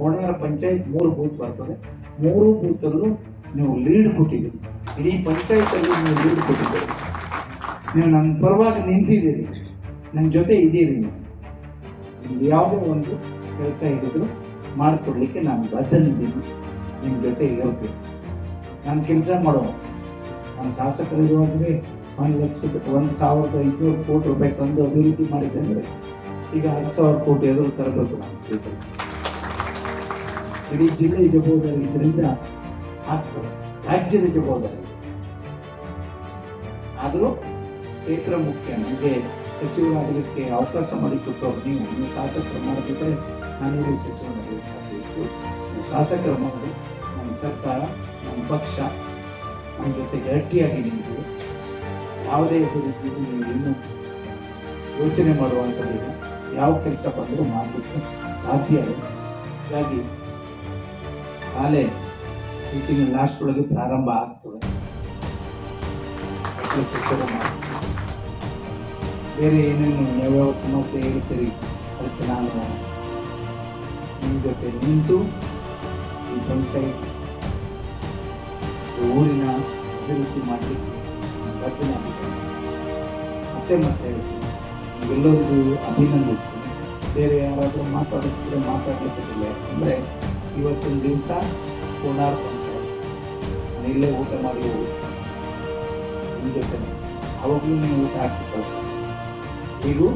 ಕೋಣಾರ ಪಂಚಾಯತ್ ಮೂರು ಬೂತ್ ಬರ್ತದೆ. ಮೂರು ಬೂತಲ್ಲೂ ನೀವು ಲೀಡ್ ಕೊಟ್ಟಿದ್ದೀರಿ. ಇಡೀ ಪಂಚಾಯತಲ್ಲಿ ನೀವು ಲೀಡ್ ಕೊಟ್ಟಿದ್ದೀರಿ. ನೀವು ನನ್ನ ಪರವಾಗಿ ನಿಂತಿದ್ದೀರಿ. ನನ್ನ ಜೊತೆ ಇದ್ದೀರಿ ನೀವು. ಯಾವುದೋ ಒಂದು ಕೆಲಸ ಹಿಡಿದ್ರು ಮಾಡಿಕೊಡ್ಲಿಕ್ಕೆ ನಾನು ಬದ್ಧನಿದ್ದೀನಿ. ನಿಮ್ಮ ಜೊತೆ ಇರ್ತೀನಿ ನಾನು ಕೆಲಸ ಮಾಡೋ ನಾನು ಶಾಸಕರಿರುವಾಗಲೇ ಒಂದು ಲಕ್ಷದ ಒಂದು ಸಾವಿರದ ಐದುನೂರು ಕೋಟಿ ರೂಪಾಯಿ ತಂದು ಅಭಿವೃದ್ಧಿ ಮಾಡಿದ್ದೆ ಅಂದರೆ ಈಗ ಹತ್ತು ಸಾವಿರ ಕೋಟಿ ಎದುರು ತರಬೇಕು ನಾನು. ಇಡೀ ಜಿಲ್ಲೆ ಜವಾಬ್ದಾರಿ ಇದರಿಂದ ಆಗ್ತದೆ. ರಾಜ್ಯದ ಜವಾಬ್ದಾರಿ ಆದರೂ ಕ್ಷೇತ್ರ ಮುಖ್ಯ ನನಗೆ ಸಚಿವರಾಗಲಿಕ್ಕೆ ಅವಕಾಶ ಮಾಡಿಕೊಟ್ಟು ನೀವು. ನೀವು ಶಾಸಕರು ಮಾಡಿದ್ರೆ ನಾನು ಇಲ್ಲಿ ಸಚಿವರಾಗಲಿಕ್ಕೆ ಸಾಧ್ಯ ಇತ್ತು. ಶಾಸಕರು ಮಾಡಿ, ನಮ್ಮ ಸರ್ಕಾರ, ನಮ್ಮ ಪಕ್ಷ ನಮ್ಮ ಜೊತೆ ಗಟ್ಟಿಯಾಗಿ ನಿಂತು ಯಾವುದೇ ರೀತಿಯಲ್ಲಿ ನೀವು ಇನ್ನೂ ಯೋಚನೆ ಮಾಡುವಂಥದ್ದಿಲ್ಲ ಯಾವ ಕೆಲಸ ಬಂದರೂ ಮಾಡಲಿಕ್ಕೆ ಸಾಧ್ಯ ಇಲ್ಲ ಹಾಗಾಗಿ ಶಾಲೆ ಈ ಲಾಸ್ಟ್ ಒಳಗೆ ಪ್ರಾರಂಭ ಆಗ್ತದೆ. ಬೇರೆ ಏನೇನು ಯಾವ್ಯಾವ ಸಮಸ್ಯೆ ಇರುತ್ತೀರಿ ಅದಕ್ಕೆ ನಾನು ನಿಮ್ಮ ಜೊತೆ ನಿಂತು ಈ ಪಂಚಾಯತ್ ಊರಿನ ಅಭಿವೃದ್ಧಿ ಮಾಡಲಿಕ್ಕೆ ಮತ್ತೆ ಮತ್ತೆ ಹೇಳ್ತೀನಿ. ಎಲ್ಲರಿಗೂ ಅಭಿನಂದಿಸ್ತೀನಿ. ಬೇರೆ ಯಾರಾದರೂ ಮಾತಾಡುತ್ತಿದ್ರೆ ಮಾತಾಡಲಿಕ್ಕೆ ಯಾಕಂದರೆ ಇವತ್ತಿನ ದಿವಸ ಕೋಲಾರ ಪಂಚಾಯತ್. ಮನೆಯಲ್ಲೇ ಊಟ ಮಾಡಿ ಹೋಗಿ. ಅವಾಗಲೂ ನೀವು ಊಟ ಹಾಕಿ ಕಳಿಸಿ ಈಗೂ